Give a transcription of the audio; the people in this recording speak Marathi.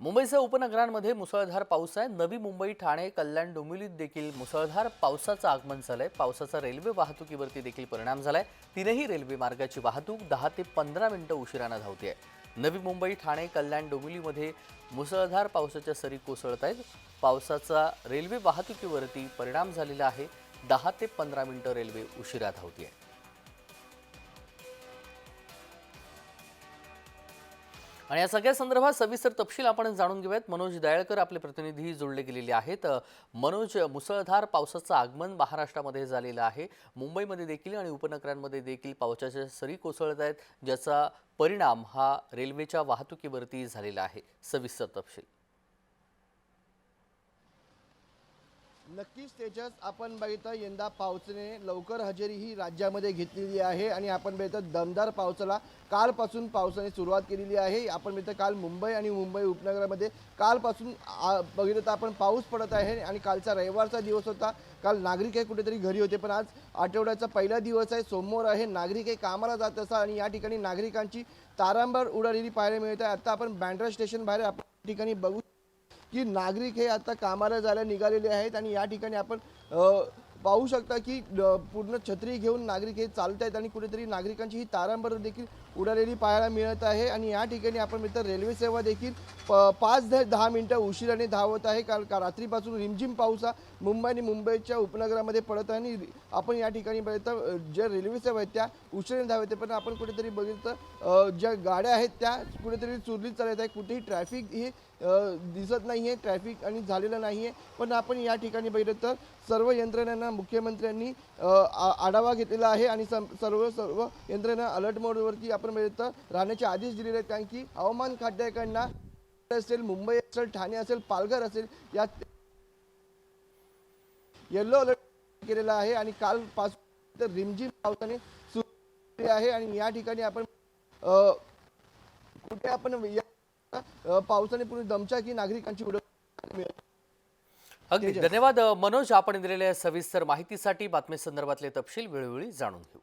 मुंबईसह उपनगरांमध्ये मुसळधार पाऊस आहे. नवी मुंबई ठाणे कल्याण डोंबिवलीत देखील मुसळधार पावसाचं आगमन झालंय. पावसाचा रेल्वे वाहतुकीवरती देखील परिणाम झालाय. तीनही रेल्वे मार्गाची वाहतूक दहा ते पंधरा मिनिटं उशिरानं धावते नवी मुंबई ठाणे कल्याण डोंबिवलीमध्ये मुसळधार पावसाच्या सरी कोसळत आहेत. पावसाचा रेल्वे वाहतुकीवरती परिणाम झालेला आहे. दहा ते पंधरा मिनिटं रेल्वे उशिरा धावते आणि या सगळ्या संदर्भात सविस्तर तपशील आपण जाणून घेऊयात. मनोज दयाळकर आपले प्रतिनिधी जोडले गेलेले आहेत. मनोज मुसळधार पावसाचं आगमन महाराष्ट्रामध्ये झालेलं आहे. मुंबईमध्ये देखील आणि उपनगरांमध्ये देखील पावसाच्या सरी कोसळत आहेत ज्याचा परिणाम हा रेल्वेच्या वाहतुकीवरती झालेला आहे. सविस्तर तपशील. नक्कीच तेजस आपण बघितलं यंदा पावसाने लवकर हजेरी ही राज्यामध्ये घेतलेली आहे आणि आपण बघितलं दमदार पावसाला कालपासून पावसाने सुरुवात केलेली आहे. आपण बघितलं काल मुंबई आणि मुंबई उपनगरामध्ये कालपासून बघितलं तर आपण पाऊस पडत आहे आणि कालचा रविवारचा दिवस होता. काल नागरिक हे कुठेतरी घरी होते पण आज आठवड्याचा पहिला दिवस आहे. सोमवार आहे नागरिक हे कामाला जात असा आणि या ठिकाणी नागरिकांची तारांबर उडालेली पाहायला मिळत आहे. आता आपण बँड्रा स्टेशन बाहेर आपण ठिकाणी बघू की नागरिक हे आता कामाला जायला निघालेले आहेत आणि या ठिकाणी आपण पाहू शकता की पूर्ण छत्री घेऊन नागरिक हे चालत आहेत आणि कुठेतरी नागरिकांची ही तारांबर देखील उडालेली पाहायला मिळत आहे. आणि या ठिकाणी आपण मित्र रेल्वे सेवा देखील प पाच ते दहा मिनटं उशिराने धावत आहे. कारण का रात्रीपासून रिमझिम पाऊस हा मुंबई आणि मुंबईच्या उपनगरामध्ये पडत आहे. आणि आपण या ठिकाणी बघितलं ज्या रेल्वे सेवा आहेत त्या उशिराने धावते पण आपण कुठेतरी बघितलं ज्या गाड्या आहेत त्या कुठेतरी चुरलीत चालत आहे कुठेही ट्रॅफिक ही दिसत नाही आहे ट्रॅफिक आणि झालेलं नाही आहे पण आपण या ठिकाणी बघितलं तर सर्व यंत्रणांना मुख्यमंत्र्यांनी आढावा घेतलेला आहे आणि सर्व सर्व यंत्रणा अलर्ट मोडवरती आपण बघितलं तर राहण्याचे आदेश दिलेले आहेत. कारण की हवामान खात्याकडनं असेल मुंबई असेल ठाणे असेल पालघर असेल या येल्लो अलर्ट केलेला आहे. आणि कालपासून तर रिमझिम पावसाने सुरू आहे. आणि या ठिकाणी आपण कुठे आपण या- अ, पावसाने पूर्ण दमछाक ही नागरिकांची मिळत अगदी. धन्यवाद मनोज. आपण दिलेल्या सविस्तर माहितीसाठी बातमी संदर्भातले तपशील वेळोवेळी जाणून घेऊ.